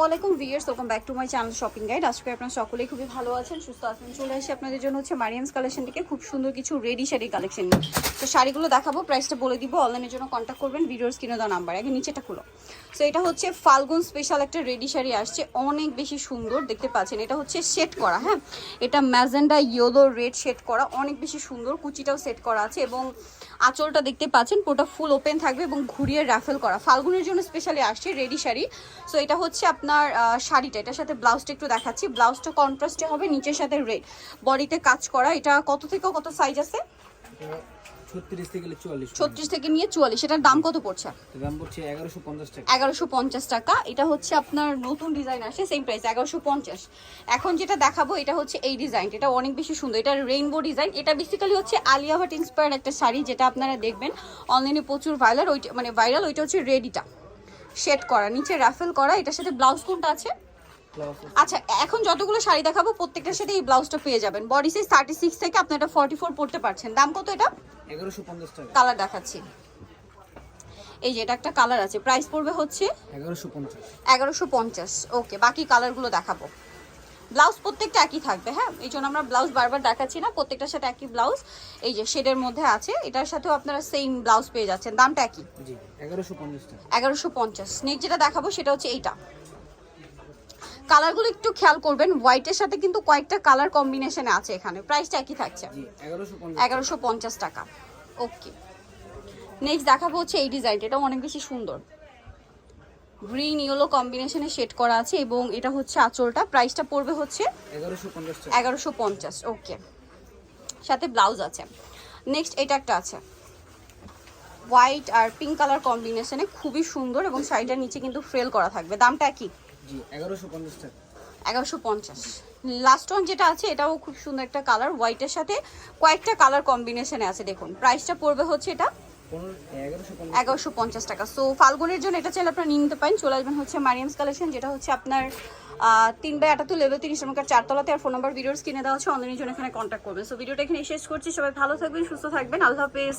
ওয়ালাইকুম viewers welcome back to my channel shopping guide আজকে আপনারা সকলেই খুবই ভালো আছেন, সুস্থ আছেন। চলে আসি আপনাদের জন্য হচ্ছে মারিয়ামস কালেকশন থেকে খুব সুন্দর কিছু রেডি শাড়ি কালেকশন নিয়ে। তো শাড়িগুলো দেখাবো প্রাইসটা বলে দিব অনলাইনের জন্য কন্ট্যাক্ট করবেন ভিডিওর স্ক্রিনে দেওয়া নাম্বার, আগে নিচেটা খুলো। সো এটা হচ্ছে ফাল্গুন স্পেশাল একটা রেডি শাড়ি আসছে, অনেক বেশি সুন্দর, দেখতে পাচ্ছেন। এটা হচ্ছে সেট করা হ্যাঁ? এটা ম্যাজেন্ডা ইয়েলো রেড সেট করা, অনেক বেশি সুন্দর, কুচিটাও সেট করা আছে এবং আঁচলটা দেখতে পাচ্ছেন, পুরোটা ফুল ওপেন থাকবে এবং ঘুরিয়ে রাফেল করা। ফাল্গুনের জন্য স্পেশালি আসছে রেডি শাড়ি। সো এটা হচ্ছে আপনার আহ, শাড়িটা এটার সাথে ব্লাউজটা একটু দেখাচ্ছি। ব্লাউজটা কন্ট্রাস্টে হবে নিচের সাথে রেড বডিতে কাজ করা এটা কত থেকে কত সাইজ আছে? ছত্রিশ থেকে ছত্রিশ থেকে নিয়ে চুয়াল্লিশ। এটার দাম কত পড়ছে? দাম পড়ছে এগারোশো পঞ্চাশ টাকা। এগারোশো পঞ্চাশ টাকা। এটা হচ্ছে আপনার নতুন ডিজাইন আসে সেম প্রাইস এগারোশো পঞ্চাশ। এখন যেটা দেখাবো এটা হচ্ছে এই ডিজাইন এটা অনেক বেশি সুন্দর। এটা রেইনবো ডিজাইন এটা বেসিক্যালি হচ্ছে আলিয়া ভাট ইন্সপায়ার্ড একটা শাড়ি যেটা আপনারা দেখবেন। অনলাইনে প্রচুর ভাইরাল ওইটা মানে ভাইরাল ওইটা হচ্ছে রেডিটা শেড করা নিচে রাফেল করা এটার সাথে ব্লাউজ কোনটা আছে? আচ্ছা এখন যতগুলো শাড়ি দেখাবো প্রত্যেকটার সাথে এই ব্লাউজটা পেয়ে যাবেন। বডি সাইজ থার্টি সিক্স থেকে আপনি এটা ফর্টি ফোর পড়তে পারছেন। দাম কত এটা? এগারোশো পঞ্চাশ টাকা। কালার দেখাচ্ছি। এই যে এটা একটা কালার আছে প্রাইস পড়বে হচ্ছে? এগারোশো পঞ্চাশ। এগারোশো পঞ্চাশ। ওকে বাকি কালারগুলো দেখাবো। ব্লাউজ প্রত্যেকটা একই থাকবে হ্যাঁ? এই জন্য আমরা ব্লাউজ বারবার দেখাচ্ছি না প্রত্যেকটার সাথে একই ব্লাউজ। এই যে শেডের মধ্যে আছে এটার সাথেও আপনারা সেম ব্লাউজ পেয়ে যাচ্ছেন দামটা একই। জি এগারোশো পঞ্চাশ নেক্সট যেটা দেখাবো সেটা হচ্ছে এইটা। কালারগুলো একটু খেয়াল করবেন হোয়াইটের সাথে কিন্তু কয়েকটা কালার কম্বিনেশনে আছে এখানে প্রাইসটা একই থাকছে। এগারোশো পঞ্চাশ টাকা। ওকে নেক্সট দেখাবো হচ্ছে এই ডিজাইনটা এটা অনেক বেশি সুন্দর। গ্রিন ইয়েলো কম্বিনেশনে শেড করা আছে এবং এটা হচ্ছে আঁচলটা। প্রাইসটা পড়বে হচ্ছে এগারোশো পঞ্চাশ ওকে সাথে ব্লাউজ আছে। নেক্সট এটা একটা আছে। হোয়াইট আর পিঙ্ক কালার কম্বিনেশনে খুবই সুন্দর এবং শাড়িটার নিচে কিন্তু ফ্রেল করা থাকবে। দামটা কি? এগারোশো পঞ্চাশ লাস্ট ওয়ান যেটা আছে এটাও খুব সুন্দর একটা কালার হোয়াইটের সাথে কয়েকটা কালার কম্বিনেশনে আছে দেখুন। প্রাইসটা পড়বে হচ্ছে এটা এগারোশো পঞ্চাশ টাকা। সো ফাল্গুনের জন্য এটা চাইলে আপনারা নিতে পারেন। চলে আসবেন হচ্ছে মারিয়ামস কালেকশন যেটা হচ্ছে আপনার তিন বাই আটাত্তর লেভেল তিরিশ নম্বর চারতলাতে। আর ফোন নম্বর ভিডিওস কিনে দেওয়া হচ্ছে অনলাইনের জন্য এখানে কন্ট্যাক্ট করবেন। সো ভিডিওটা এখানে শেষ করছি। সবাই ভালো থাকবেন, সুস্থ থাকবেন। আল্লাহ হাফেজ।